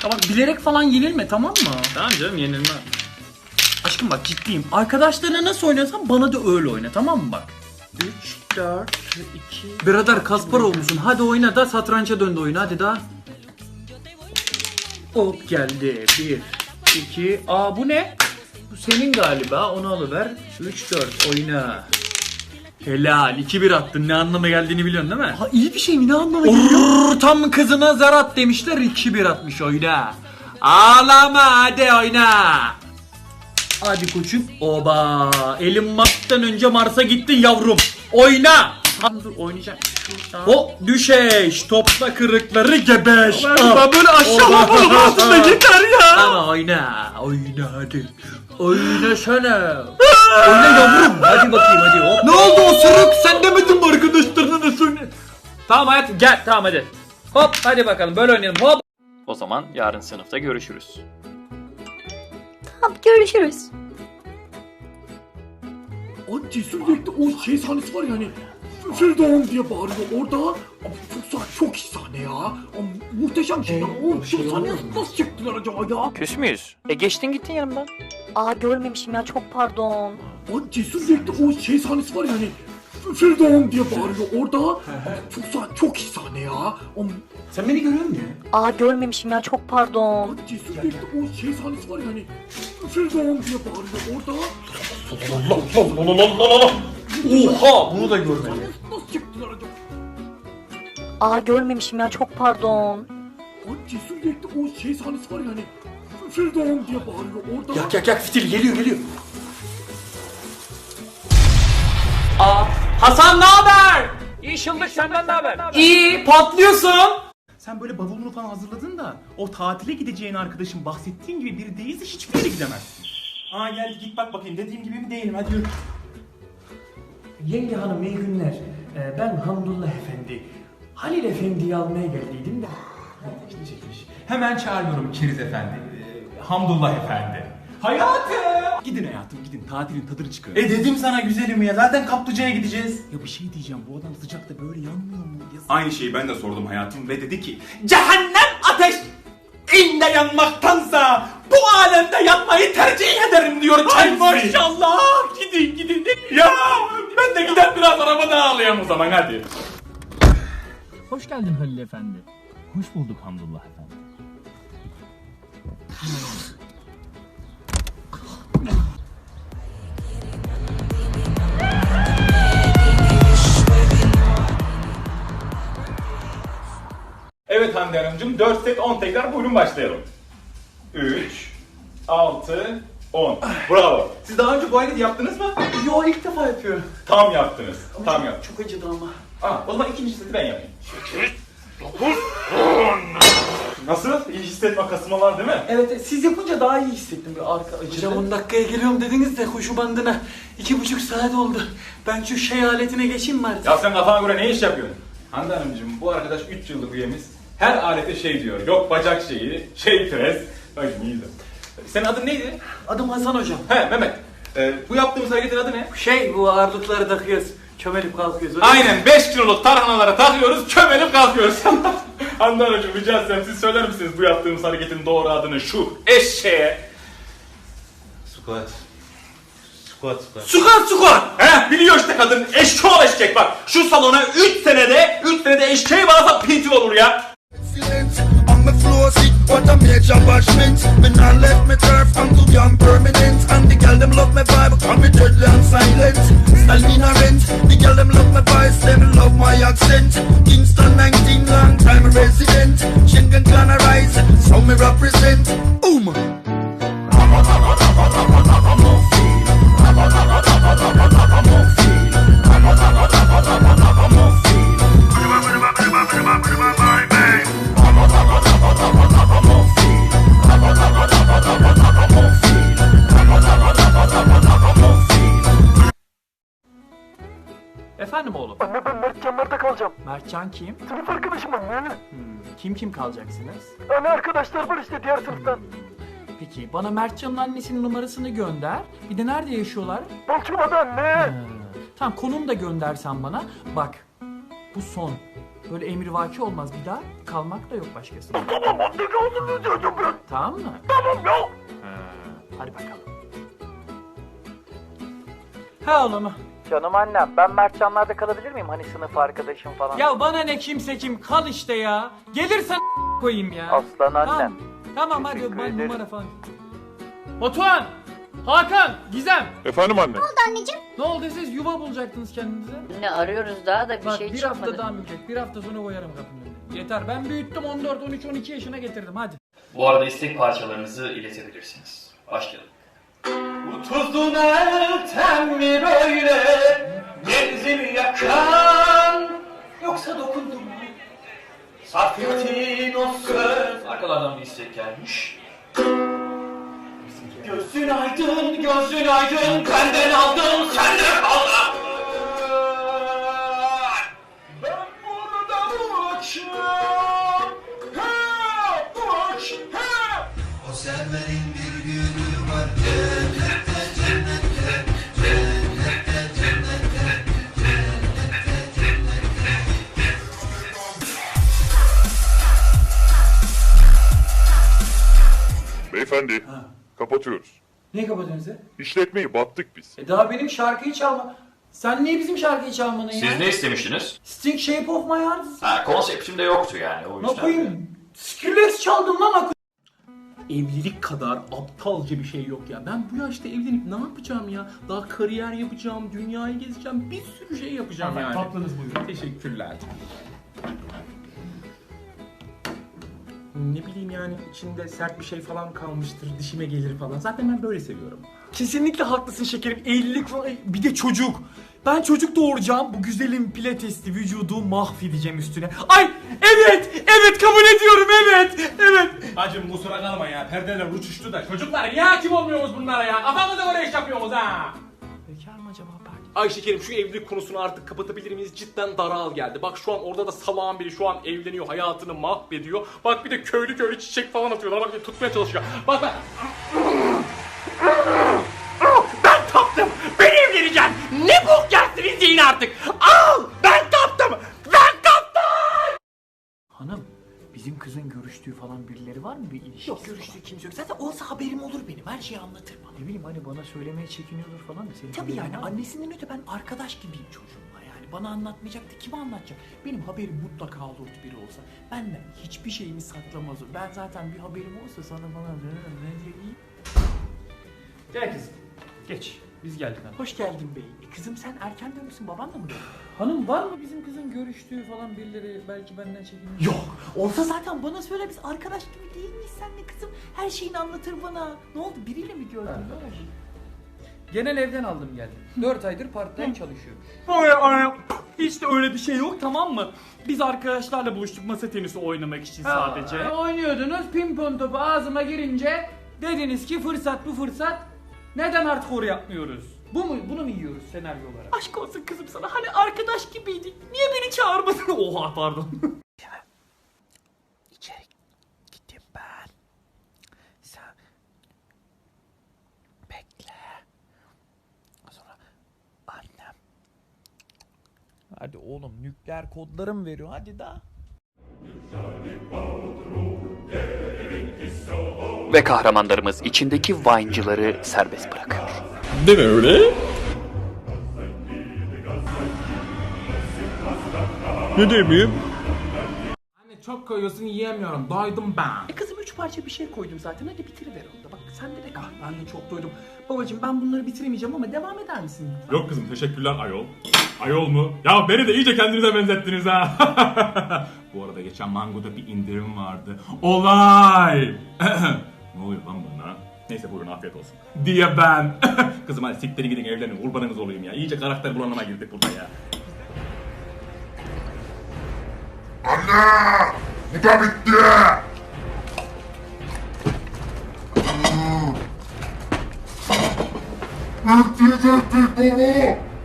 Tamam bilerek falan yenilme tamam mı? Tamam canım yenilme. Aşkım bak ciddiyim. Arkadaşlarına nasıl oynuyorsan bana da öyle oyna tamam mı bak? 3, 4, 2... Birader Kaspar olmuşsun. Hadi oyna da satranca döndü oyun hadi daha. Hop geldi. 1, 2... Aa bu ne? Bu senin galiba. Onu alıver. 3, 4 oyna. Helal. 2-1 attın. Ne anlama geldiğini biliyorsun değil mi? Ha iyi bir şey mi ne anlama geliyor? Tam kızına zar at demişler 2-1 atmış oyna. Ağlama hadi oyna. Hadi koçum. Oba. Elin Musk'tan önce Mars'a gittin yavrum. Oyna. Tam dur oynayacağım. Şuradan. O düşeş. Topla kırıkları gebeş. Ben böyle aşağılama altında yeter ya. Ama oyna. Oyna hadi. Oyna sana. oyna yavrum. Hadi bakayım hadi. Hop. Ne oldu o sırık sen demedin mi arkadaşlarına da söyle. Tamam hayatım gel tamam hadi. Hop hadi bakalım böyle oynayalım hop. O zaman yarın sınıfta görüşürüz. Tamam görüşürüz. O cesur bekle o şey sahnesi var ya hani Firdevs diye bağırıyor orada. Abi çok iyi sahne ya. Abi, muhteşem şey ya. O şey sahneye nasıl çıktılar acaba ya? Küs müyüz? E geçtin gittin yanımdan. Aa görmemişim ya çok pardon. O cesur bekle o şey sahnesi var ya hani Firdevs diye bağırıyor orada. Çok sahne çok iyi sahne ya. Abi, sen beni görüyor musun ya? Aa görmemişim ya çok pardon. O cesur bekle o şey sahnesi var ya hani Firdevs diye bağırıyor orada. Oha bunu da görmedim. Nasıl çıktılar acaba? Aa görmemişim ya çok pardon. O cesur bekle o şey sahnesi var ya hani Firdevs diye bağırıyor orada. Yak yak yak fitil geliyor geliyor. Aa Hasan ne haber? İyi şıllık senden ne haber? İyi patlıyorsun. Sen böyle bavulunu falan hazırladın da o tatile gideceğin arkadaşın bahsettiğin gibi biri değilse hiçbir yere gidemezsin. Aa gel git bak bakayım dediğim gibi mi değilim hadi yürü. Yenge hanım iyi günler. Ee, ben Hamdullah Efendi. Halil Efendi'yi almaya geldiydim de. Çekmiş, çekmiş. Hemen çağırıyorum Keriz Efendi. Ee, Hamdullah Efendi. Hayatım! Gidin hayatım gidin tatilin tadını çıkarın. E dedim sana güzelim ya zaten kaplıcaya gideceğiz. Ya bir şey diyeceğim bu adam sıcakta böyle yanmıyor mu? Aynı şeyi ben de sordum hayatım ve dedi ki Cehennem ateş inde yanmaktansa bu alemde yanmayı tercih ederim diyor kendisi. maşallah gidin gidin. Ya ben de gider biraz arabada ağlayayım o zaman hadi. Hoş geldin Halil Efendi. Hoş bulduk Hamdullah Efendi. Evet Hande Hanımcığım 4 set 10 tekrar buyurun başlayalım. 3, 6, 10. Bravo. Siz daha önce bu hareketi yaptınız mı? Yo ilk defa yapıyorum. Tam yaptınız. Tam yaptınız. Çok acıdı ama. Aa, o zaman ikinci seti ben yapayım. Nasıl? İyi hissetme kasma var değil mi? Evet siz yapınca daha iyi hissettim. Bir arka acıdı. Hocam 10 dakikaya geliyorum dediniz de koşu bandına. iki buçuk saat oldu. Ben şu şey aletine geçeyim mi artık? Ya sen kafana göre ne iş yapıyorsun? Hande Hanımcığım bu arkadaş 3 yıllık üyemiz. Her alete şey diyor. Yok bacak şeyi, şey pres. Bak şimdi iyi de. Senin adın neydi? Adım Hasan hocam. He Mehmet. Ee, bu yaptığımız hareketin adı ne? Şey bu ağırlıkları takıyoruz. Çömelip kalkıyoruz. öyle Aynen 5 kiloluk tarhanalara takıyoruz, çömelip kalkıyoruz. Hande Hanımcığım rica etsem siz söyler misiniz bu yaptığımız hareketin doğru adını şu eşeğe? Squat. Squat squat. Squat squat. He biliyor işte kadın eşşoğlu eşek bak. Şu salona 3 senede 3 senede eşeği bağlasa pinti olur ya. The floor, see what a major bashment. Me not let me turf, I'm too young permanent. And the girl them love my vibe, call me deadly and silent. Style me no rent, the girl them love my voice, them love my accent. Kingston 19, long time resident. Schengen clan arise, so me represent. Mertcan kim? Sınıf arkadaşım anne. Hmm, kim kim kalacaksınız? Anne arkadaşlar var işte diğer sınıftan. Peki bana Mertcan'ın annesinin numarasını gönder. Bir de nerede yaşıyorlar? Balçova'da anne. Ha, Tamam konum da göndersen bana. Bak Bu son. Böyle emrivaki olmaz bir daha. Kalmak da yok başkası. Tamam anne gözünü dedim ben. Tamam mı? Tamam ya. Hadi bakalım. Ha oğlum. Canım annem ben Mertcanlar'da kalabilir miyim? Hani sınıf arkadaşım falan. Ya bana ne kimse kim kal işte ya. Gelirsen koyayım ya. Aslan annem. Tamam, tamam hadi Teşekkür ben ederim. numara falan. Batuhan! Hakan! Gizem! Efendim anne. Ne oldu siz yuva bulacaktınız kendinize? Ne arıyoruz daha da bir Bak şey bir çıkmadı. hafta daha mücadele. Bir hafta sonra koyarım kapının önüne. Yeter ben büyüttüm 14, 13, 12 yaşına getirdim hadi. Bu arada istek parçalarınızı iletebilirsiniz. Başlayalım. Utuzun elten mi böyle? Genzimi yakan Yoksa dokundum mu? Safiyetin o söz Arkalardan bir istek gelmiş. Gözün aydın, gözün aydın Benden aldın, senden kaldı Beyefendi. Kapatıyoruz. Ne kapatıyorsunuz ya? İşletmeyi battık biz. E daha benim şarkıyı çalma. Sen niye bizim şarkıyı çalmanın ya? Siz ne istemiştiniz? Sting Shape of My Heart. Ha, konseptimde yoktu yani o Ne yüzden. koyayım? Skrillex çaldım lan akı. Evlilik kadar aptalca bir şey yok ya. Ben bu yaşta evlenip ne yapacağım ya? Daha kariyer yapacağım, dünyayı gezeceğim, bir sürü şey yapacağım yani. Tatlınız buyurun. Teşekkürler. Ne bileyim yani içinde sert bir şey falan kalmıştır, dişime gelir falan. Zaten ben böyle seviyorum. Kesinlikle haklısın şekerim. Evlilik falan. Bir de çocuk. Ben çocuk doğuracağım. Bu güzelim pilatesli vücudu mahvedeceğim üstüne. Ay evet evet kabul ediyorum evet evet. Bacım kusura kalma ya. Perdeler uçuştu da. Çocuklar niye hakim olmuyoruz bunlara ya? Kafamıza göre iş yapıyoruz ha. Ay şekerim şu evlilik konusunu artık kapatabilir miyiz? Cidden daral geldi. Bak şu an orada da salağın biri şu an evleniyor, hayatını mahvediyor. Bak bir de köylü köylü çiçek falan atıyorlar. Bak tutmaya çalışıyor. Bak bak. Ben taptım. Ben evleneceğim. Ne bok yersiniz yiyin artık. Al ben taptım. Ben kaptım. Hanım bizim kızın görüştüğü falan birileri var mı bir ilişkisi? Yok görüştüğü kimse yok. Zaten olsa haberim olur benim. Her şeyi anlatır bana. Ne bileyim hani bana söylemeye çekiniyordur falan da. Senin Tabii yani annesinden öte ben arkadaş gibiyim çocuğumla yani. Bana anlatmayacak da kime anlatacak? Benim haberim mutlaka olurdu biri olsa. Benden hiçbir şeyini saklamaz o. Ben zaten bir haberim olsa sana bana ne diyeyim? Gel kızım. Geç. Biz geldik hanım. Hoş geldin bey. E kızım sen erken dönmüşsün babanla mı? Hanım var mı bizim kızın görüştüğü falan birileri belki benden çekiniyor? Yok. Olsa zaten bana söyle biz arkadaş gibi değil miyiz senle kızım? Her şeyini anlatır bana. Ne oldu biriyle mi gördün? Ne oldu? Genel evden aldım geldim. 4 aydır part-time çalışıyorum. Ay ay. Hiç de öyle bir şey yok tamam mı? Biz arkadaşlarla buluştuk masa tenisi oynamak için sadece. Ha, oynuyordunuz pimpon topu ağzıma girince dediniz ki fırsat bu fırsat. Neden artık oraya yapmıyoruz? Bu mu bunu mu yiyoruz senaryo olarak? Aşk olsun kızım sana hani arkadaş gibiydik. Niye beni çağırmadın? Oha pardon. İçeri gittim ben. Sen bekle. Sonra annem. Hadi oğlum nükleer kodlarım veriyor hadi daha. Ve kahramanlarımız içindeki Vine'cıları serbest bırakıyor. Anne çok koyuyorsun yiyemiyorum. Doydum ben. E kızım üç parça bir şey koydum zaten hadi bitiriver onu da. Bak sen de de kal. Ben de çok doydum. Babacım ben bunları bitiremeyeceğim ama devam eder misin? lütfen? Yok kızım teşekkürler ayol. Ayol mu? Ya beni de iyice kendinize benzettiniz ha. Bu arada geçen Mango'da bir indirim vardı. Olay! oluyor lan bana? Neyse buyurun afiyet olsun. Diye ben. kızım hadi siktirin gidin evlenin kurbanınız olayım ya. İyice karakter bulanıma girdik burada ya. Anne! Bu da bitti! Bitti bitti baba!